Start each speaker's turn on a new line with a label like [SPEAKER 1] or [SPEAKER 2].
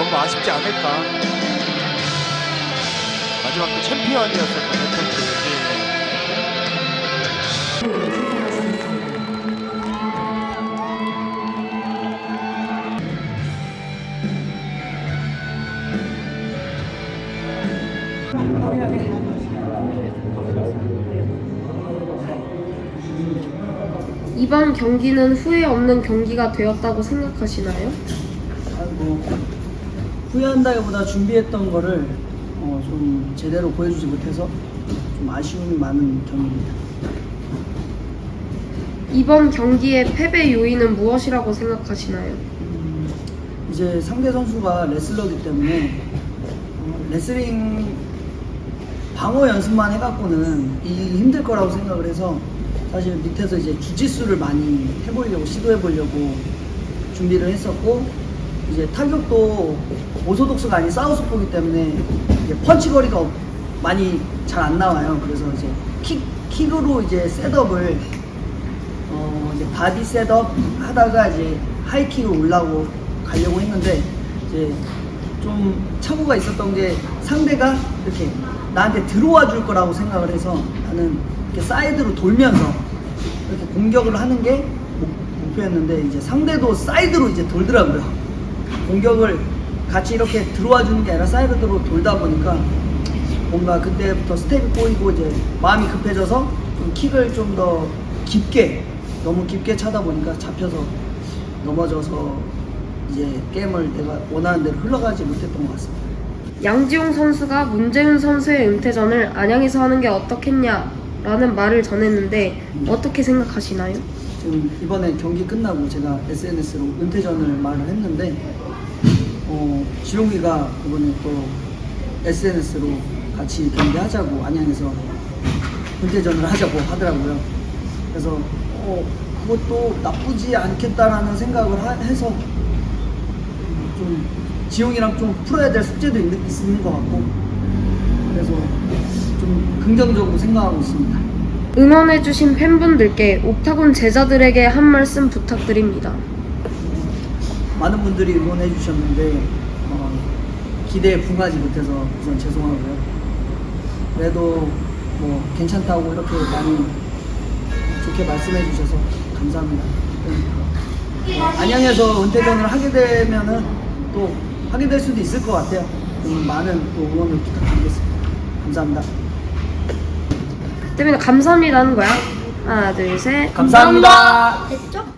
[SPEAKER 1] 너무 아쉽지 않을까. 마지막 또 챔피언이었었던 벤턴도
[SPEAKER 2] 이번 경기는 후회 없는 경기가 되었다고 생각하시나요?
[SPEAKER 3] 뭐 후회한다기보다 준비했던 거를 어, 좀 제대로 보여주지 못해서 좀 아쉬움이 많은 경기입니다.
[SPEAKER 2] 이번 경기의 패배 요인은 무엇이라고 생각하시나요?
[SPEAKER 3] 이제 상대 선수가 레슬러기 때문에 어, 레슬링 방어 연습만 해갖고는 이 힘들 거라고 생각을 해서 사실 밑에서 이제 주짓수를 많이 해보려고 시도해보려고 준비를 했었고 이제 타격도 오소독스가 아닌 사우스포기 때문에 이제 펀치 거리가 없- 많이 잘 안 나와요. 그래서 이제 킥 킥으로 이제 셋업을 어 이제 바디 셋업 하다가 이제 하이킥을 올라고 가려고 했는데 이제 좀 착오가 있었던 게 상대가 이렇게 나한테 들어와 줄 거라고 생각을 해서 나는 이렇게 사이드로 돌면서 이렇게 공격을 하는 게 목- 목표였는데 이제 상대도 사이드로 이제 돌더라고요. 공격을 같이 이렇게 들어와 주는 게 아니라 사이드로 돌다 보니까 뭔가 그때부터 스텝이 꼬이고 이제 마음이 급해져서 좀 킥을 좀 더 깊게 너무 깊게 차다 보니까 잡혀서 넘어져서 이제 게임을 내가 원하는 대로 흘러가지 못했던 것 같습니다.
[SPEAKER 2] 양지용 선수가 문재윤 선수의 은퇴전을 안양에서 하는 게 어떻겠냐 라는 말을 전했는데 어떻게 생각하시나요?
[SPEAKER 3] 지금 이번에 경기 끝나고 제가 SNS로 은퇴전을 말을 했는데 어, 지용이가 이번에 또 SNS로 같이 경기하자고 안양에서 은퇴전을 하자고 하더라고요. 그래서 어, 그것도 나쁘지 않겠다라는 생각을 하- 해서 좀 지용이랑 좀 풀어야 될 숙제도 있는, 있는 것 같고 그래서 좀 긍정적으로 생각하고 있습니다.
[SPEAKER 2] 응원해주신 팬분들께 옥타곤 제자들에게 한 말씀 부탁드립니다.
[SPEAKER 3] 많은 분들이 응원해 주셨는데 어, 기대에 부응하지 못해서 우선 죄송하고요. 그래도 뭐 괜찮다고 이렇게 많이 좋게 말씀해 주셔서 감사합니다. 어, 안양에서 은퇴전을 하게 되면은 또 하게 될 수도 있을 것 같아요. 음, 많은 또 응원을 부탁드리겠습니다. 감사합니다.
[SPEAKER 2] 때문에 감사합니다는 거야. 하나, 둘, 셋.
[SPEAKER 3] 감사합니다.
[SPEAKER 2] 됐죠?